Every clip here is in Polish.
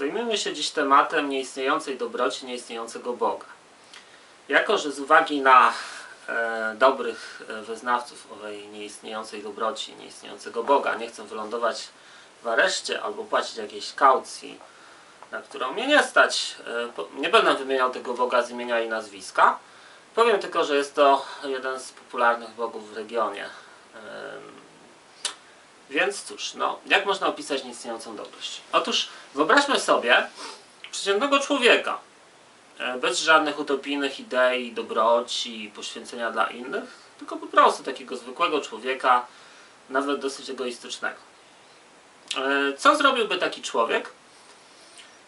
Zajmiemy się dziś tematem nieistniejącej dobroci, nieistniejącego Boga. Jako, że z uwagi na e, dobrych e, wyznawców owej nieistniejącej dobroci, nieistniejącego Boga, nie chcę wylądować w areszcie albo płacić jakiejś kaucji, na którą mnie nie stać, e, nie będę wymieniał tego Boga z imienia i nazwiska. Powiem tylko, że jest to jeden z popularnych bogów w regionie. Em, Więc cóż, no, jak można opisać nieistniejącą dobrość? Otóż wyobraźmy sobie przeciętnego człowieka, e, bez żadnych utopijnych idei, dobroci, poświęcenia dla innych, tylko po prostu takiego zwykłego człowieka, nawet dosyć egoistycznego. E, Co zrobiłby taki człowiek,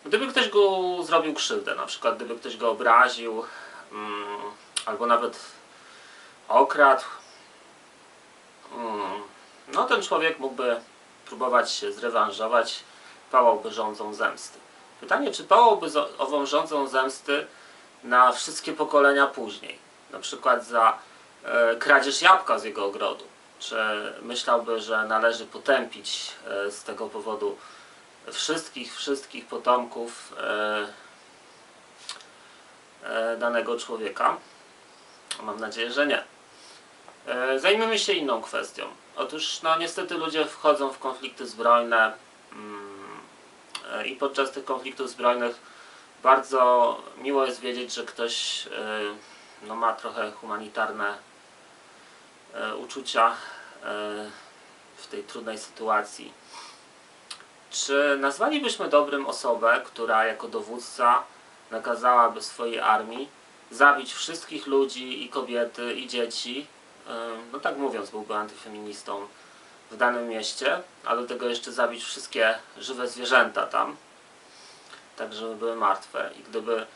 gdyby ktoś go zrobił krzywdę, na przykład gdyby ktoś go obraził, mm, albo nawet okradł, mm, no ten człowiek mógłby próbować się zrewanżować, pałałby rządzą zemsty. Pytanie, czy pałałby ową rządzą zemsty na wszystkie pokolenia później, na przykład za e, kradzież jabłka z jego ogrodu, czy myślałby, że należy potępić e, z tego powodu wszystkich, wszystkich potomków e, e, danego człowieka? Mam nadzieję, że nie. E, Zajmiemy się inną kwestią. Otóż, no niestety ludzie wchodzą w konflikty zbrojne mm, i podczas tych konfliktów zbrojnych bardzo miło jest wiedzieć, że ktoś e, no, ma trochę humanitarne e, uczucia e, w tej trudnej sytuacji. Czy nazwalibyśmy dobrym osobę, która jako dowódca nakazałaby swojej armii zabić wszystkich ludzi i kobiety i dzieci no tak mówiąc, byłby antyfeministą w danym mieście, a do tego jeszcze zabić wszystkie żywe zwierzęta tam, tak żeby były martwe. I gdyby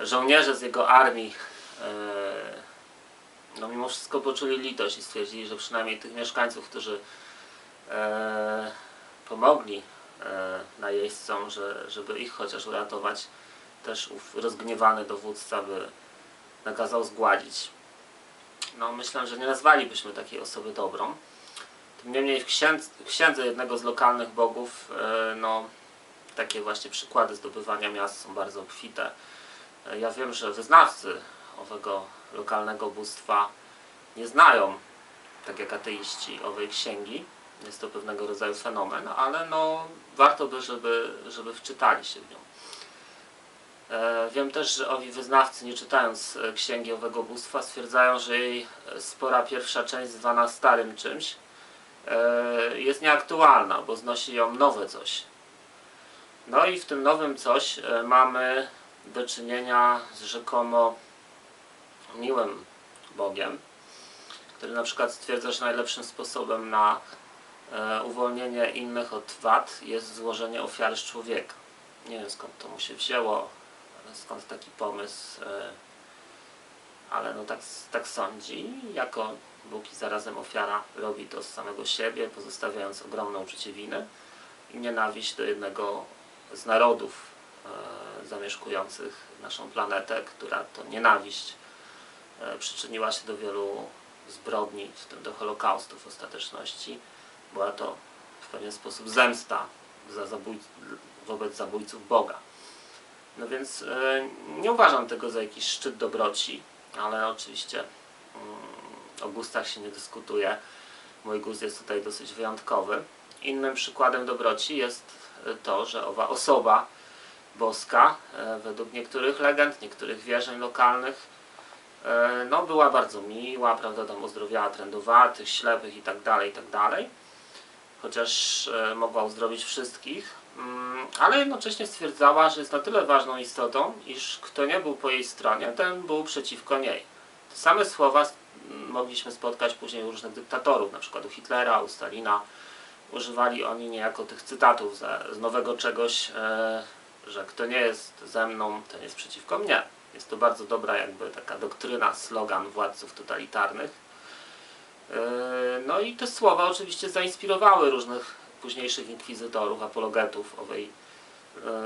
żołnierze z jego armii yy, no mimo wszystko poczuli litość i stwierdzili, że przynajmniej tych mieszkańców, którzy yy, pomogli yy, najeźdźcom, że, żeby ich chociaż uratować, też ów rozgniewany dowódca by nakazał zgładzić no myślę, że nie nazwalibyśmy takiej osoby dobrą. Tym niemniej w księdze, w księdze jednego z lokalnych bogów, e, no takie właśnie przykłady zdobywania miast są bardzo obfite. E, Ja wiem, że wyznawcy owego lokalnego bóstwa nie znają, tak jak ateiści, owej księgi. Jest to pewnego rodzaju fenomen, ale no warto by, żeby, żeby wczytali się w nią. E, Wiem też, że owi wyznawcy, nie czytając e, księgi owego bóstwa, stwierdzają, że jej e, spora pierwsza część, zwana starym czymś, jest nieaktualna, bo znosi ją nowe coś. No i w tym nowym coś mamy do czynienia z rzekomo miłym Bogiem, który na przykład stwierdza, że najlepszym sposobem na uwolnienie innych od wad jest złożenie ofiary z człowieka. Nie wiem skąd to mu się wzięło, skąd taki pomysł, e, ale no tak, tak sądzi. Jako Bóg i zarazem ofiara robi to z samego siebie, pozostawiając ogromne uczucie winy i nienawiść do jednego z narodów e, zamieszkujących naszą planetę, która to nienawiść e, przyczyniła się do wielu zbrodni, w tym do Holokaustu w ostateczności. Była to w pewien sposób zemsta za zabój, wobec zabójców Boga. No więc e, nie uważam tego za jakiś szczyt dobroci, ale oczywiście mm, o gustach się nie dyskutuje. Mój gust jest tutaj dosyć wyjątkowy. Innym przykładem dobroci jest e, to, że owa osoba boska, e, według niektórych legend, niektórych wierzeń lokalnych, no była bardzo miła, prawda, tam uzdrowiała trędowatych, ślepych i tak tak dalej. Chociaż mogła uzdrowić wszystkich, ale jednocześnie stwierdzała, że jest na tyle ważną istotą, iż kto nie był po jej stronie, ten był przeciwko niej. Te same słowa mogliśmy spotkać później u różnych dyktatorów, na przykład u Hitlera, u Stalina. Używali oni niejako tych cytatów z nowego czegoś, e, że kto nie jest ze mną, ten jest przeciwko mnie. Jest to bardzo dobra jakby taka doktryna, slogan władców totalitarnych. E, No i te słowa oczywiście zainspirowały różnych późniejszych inkwizytorów, apologetów owej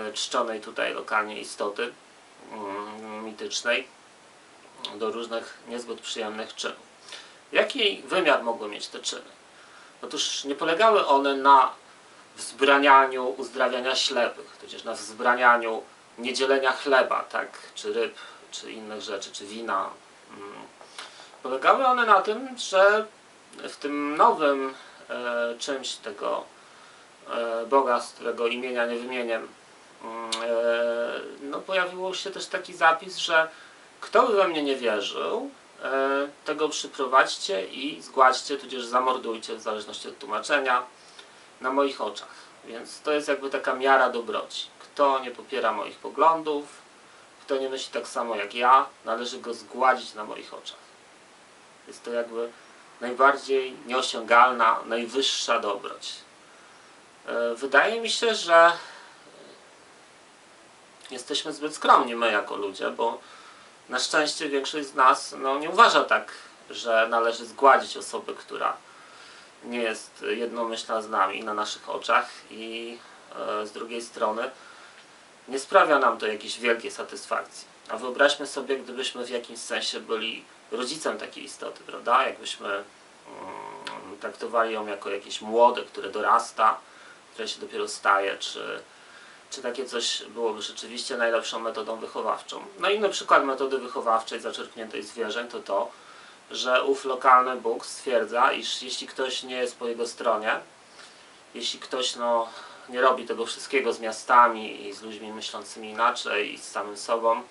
e, czczonej tutaj lokalnie istoty mm, mitycznej do różnych niezbyt przyjemnych czynów. Jaki wymiar mogły mieć te czyny? Otóż nie polegały one na wzbranianiu uzdrawiania ślepych, tudzież na wzbranianiu niedzielenia chleba, tak, czy ryb, czy innych rzeczy, czy wina. Mm. Polegały one na tym, że w tym nowym e, czymś tego Boga, z którego imienia nie wymienię, mm, e, no pojawił się też taki zapis, że kto by we mnie nie wierzył, e, tego przyprowadźcie i zgładźcie, tudzież zamordujcie, w zależności od tłumaczenia, na moich oczach. Więc to jest jakby taka miara dobroci. Kto nie popiera moich poglądów, kto nie myśli tak samo jak ja, należy go zgładzić na moich oczach. Jest to jakby najbardziej nieosiągalna, najwyższa dobroć. E, Wydaje mi się, że jesteśmy zbyt skromni my jako ludzie, bo na szczęście większość z nas no, nie uważa tak, że należy zgładzić osobę, która nie jest jednomyślna z nami na naszych oczach i e, z drugiej strony nie sprawia nam to jakiejś wielkiej satysfakcji. A wyobraźmy sobie, gdybyśmy w jakimś sensie byli rodzicem takiej istoty, prawda? Jakbyśmy mm, traktowali ją jako jakieś młode, które dorasta, które się dopiero staje, czy, czy takie coś byłoby rzeczywiście najlepszą metodą wychowawczą. No inny przykład metody wychowawczej zaczerpniętej z wierzeń to to, że ów lokalny Bóg stwierdza, iż jeśli ktoś nie jest po jego stronie, jeśli ktoś no, nie robi tego wszystkiego z miastami i z ludźmi myślącymi inaczej i z samym sobą,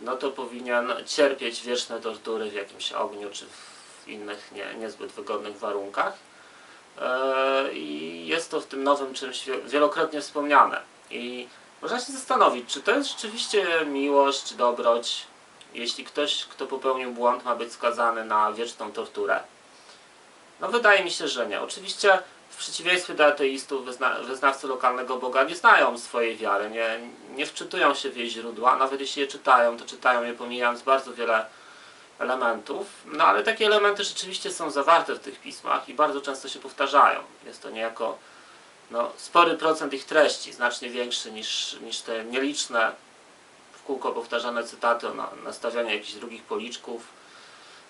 no to powinien cierpieć wieczne tortury w jakimś ogniu czy w innych nie, niezbyt wygodnych warunkach. E, I jest to w tym nowym czymś wie- wielokrotnie wspomniane. I można się zastanowić, czy to jest rzeczywiście miłość, czy dobroć, jeśli ktoś, kto popełnił błąd, ma być skazany na wieczną torturę. No wydaje mi się, że nie. Oczywiście w przeciwieństwie do ateistów wyzna, wyznawcy lokalnego Boga nie znają swojej wiary, nie, nie wczytują się w jej źródła, nawet jeśli je czytają, to czytają je pomijając bardzo wiele elementów, no ale takie elementy rzeczywiście są zawarte w tych pismach i bardzo często się powtarzają. Jest to niejako no, spory procent ich treści, znacznie większy niż, niż te nieliczne w kółko powtarzane cytaty o na, nastawianiu jakichś drugich policzków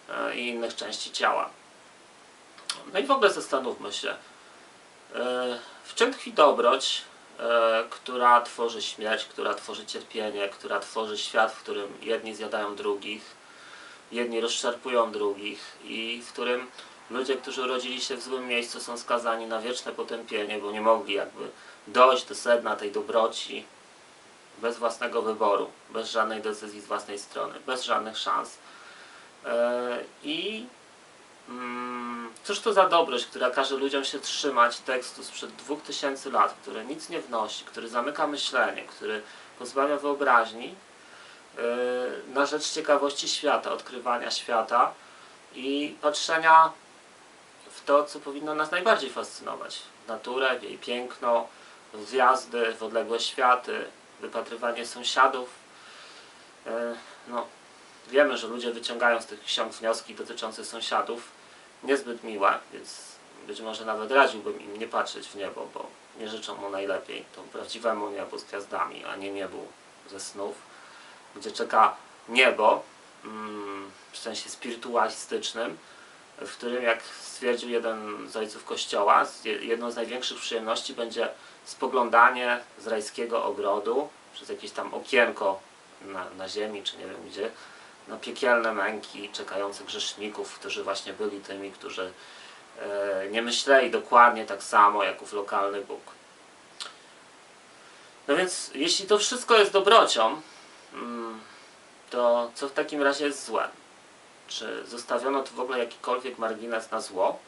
e, i innych części ciała. No i w ogóle zastanówmy się, e, w czym tkwi dobroć, e, która tworzy śmierć, która tworzy cierpienie, która tworzy świat, w którym jedni zjadają drugich, jedni rozszarpują drugich i w którym ludzie, którzy urodzili się w złym miejscu są skazani na wieczne potępienie, bo nie mogli jakby dojść do sedna tej dobroci bez własnego wyboru, bez żadnej decyzji z własnej strony, bez żadnych szans. E, I mm, cóż to za dobroć, która każe ludziom się trzymać tekstu sprzed 2000 lat, który nic nie wnosi, który zamyka myślenie, który pozbawia wyobraźni na rzecz ciekawości świata, odkrywania świata i patrzenia w to, co powinno nas najbardziej fascynować. Naturę, jej piękno, w gwiazdy, w odległe światy, wypatrywanie sąsiadów. E, No, wiemy, że ludzie wyciągają z tych ksiąg wnioski dotyczące sąsiadów niezbyt miłe, więc być może nawet radziłbym im nie patrzeć w niebo, bo nie życzą mu najlepiej. To prawdziwemu niebu z gwiazdami, a nie niebu ze snów, gdzie czeka niebo mm, w sensie spirytualistycznym, w którym, jak stwierdził jeden z ojców kościoła, jedną z największych przyjemności będzie spoglądanie z rajskiego ogrodu przez jakieś tam okienko na, na ziemi, czy nie wiem gdzie, na piekielne męki czekających grzeszników, którzy właśnie byli tymi, którzy e, nie myśleli dokładnie tak samo jak ów lokalny Bóg. No więc, jeśli to wszystko jest dobrocią, to co w takim razie jest złem? Czy zostawiono tu w ogóle jakikolwiek margines na zło?